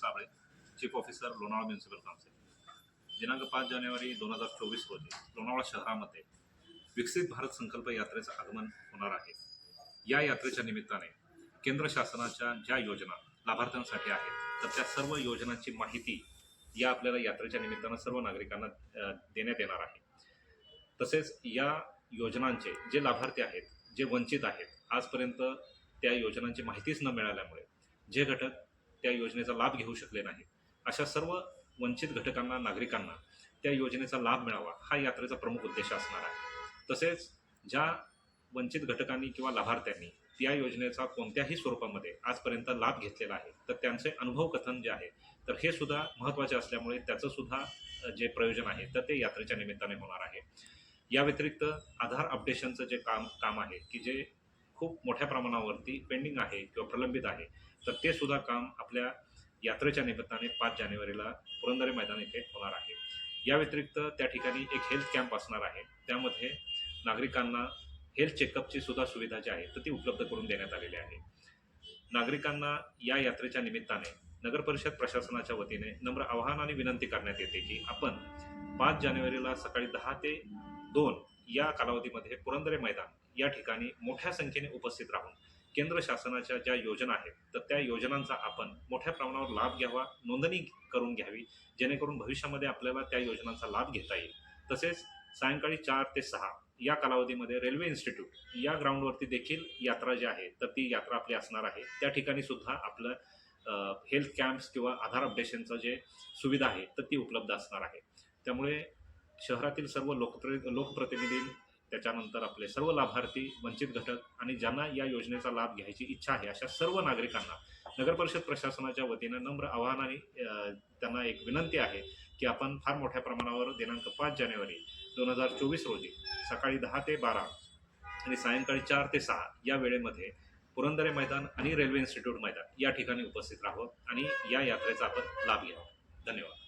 Sable chief officer Lonavala municipal council दिनांक पाच जानेवारी दोन हजार चोवीस रोजी लोणावळा शहरामध्ये विकसित भारत संकल्प यात्रेचं आगमन होणार आहे. या यात्रेच्या निमित्ताने केंद्र शासनाच्या ज्या योजना लाभार्थ्यांसाठी आहेत तर त्या सर्व योजनांची माहिती या आपल्याला यात्रेच्या निमित्तानं सर्व नागरिकांना देण्यात येणार आहे. तसेच या योजनांचे जे लाभार्थी आहेत जे वंचित आहेत आजपर्यंत त्या योजनांची माहितीच न मिळाल्यामुळे जे घटक त्या योजनेचा लाभ घेऊ शकले नाहीत अशा सर्व वंचित घटकांना नागरिकांना त्या योजनेचा लाभ मिळावा हा यात्रेचा प्रमुख उद्देश असणार आहे. तसेच ज्या वंचित घटकांनी किंवा लाभार्थ्यांनी त्या योजनेचा कोणत्याही स्वरूपामध्ये आजपर्यंत लाभ घेतलेला आहे तर त्यांचे अनुभव कथन जे आहे तर हे सुद्धा महत्त्वाचे असल्यामुळे त्याचं सुद्धा जे प्रयोजन आहे तर ते यात्रेच्या निमित्ताने होणार आहे. या व्यतिरिक्त आधार अपडेशनचं जे काम काम आहे की जे खूप मोठ्या प्रमाणावरती पेंडिंग आहे किंवा प्रलंबित आहे. तर ते सुद्धा काम आपल्या यात्रेच्या निमित्ताने पाच जानेवारीला पुरंदरे मैदान येथे होणार आहे. या व्यतिरिक्त त्या ठिकाणी एक हेल्थ कॅम्प असणार आहे. त्यामध्ये नागरिकांना हेल्थ चेकअपची सुद्धा सुविधा जी आहे तर ती उपलब्ध करून देण्यात आलेली आहे. नागरिकांना या यात्रेच्या निमित्ताने नगर परिषद प्रशासनाच्या वतीने नम्र आवाहन आणि विनंती करण्यात येते की आपण पाच जानेवारीला सकाळी दहा ते दोन या कालावधीमध्ये पुरंदरे मैदान या ठिकाणी मोठ्या संख्येने उपस्थित राहून केंद्र शासनाच्या ज्या योजना आहेत तर त्या योजनांचा आपण मोठ्या प्रमाणावर लाभ घ्यावा नोंदणी करून घ्यावी जेणेकरून भविष्यामध्ये आपल्याला त्या योजनांचा लाभ घेता येईल. तसेच सायंकाळी चार ते सहा या कालावधीमध्ये रेल्वे इन्स्टिट्यूट या ग्राउंडवरती देखील यात्रा जी आहे तर ती यात्रा आपली असणार आहे. त्या ठिकाणी सुद्धा आपलं हेल्थ कॅम्प्स किंवा आधार अपडेशनचं जे सुविधा आहे तर ती उपलब्ध असणार आहे. त्यामुळे शहरातील सर्व लोकप्र लोकप्रतिनिधी त्याच्यानंतर आपले सर्व लाभार्थी वंचित घटक आणि ज्यांना या योजनेचा लाभ घ्यायची इच्छा आहे अशा सर्व नागरिकांना नगर परिषद प्रशासनाच्या वतीनं नम्र आव्हानाने त्यांना एक विनंती आहे की आपण फार मोठ्या प्रमाणावर दिनांक पाच जानेवारी दोन हजार चोवीस रोजी सकाळी दहा ते बारा आणि सायंकाळी चार ते सहा या वेळेमध्ये पुरंदरे मैदान आणि रेल्वे इन्स्टिट्यूट मैदान या ठिकाणी उपस्थित राहावं आणि या यात्रेचा आपण लाभ घ्यावा धन्यवाद.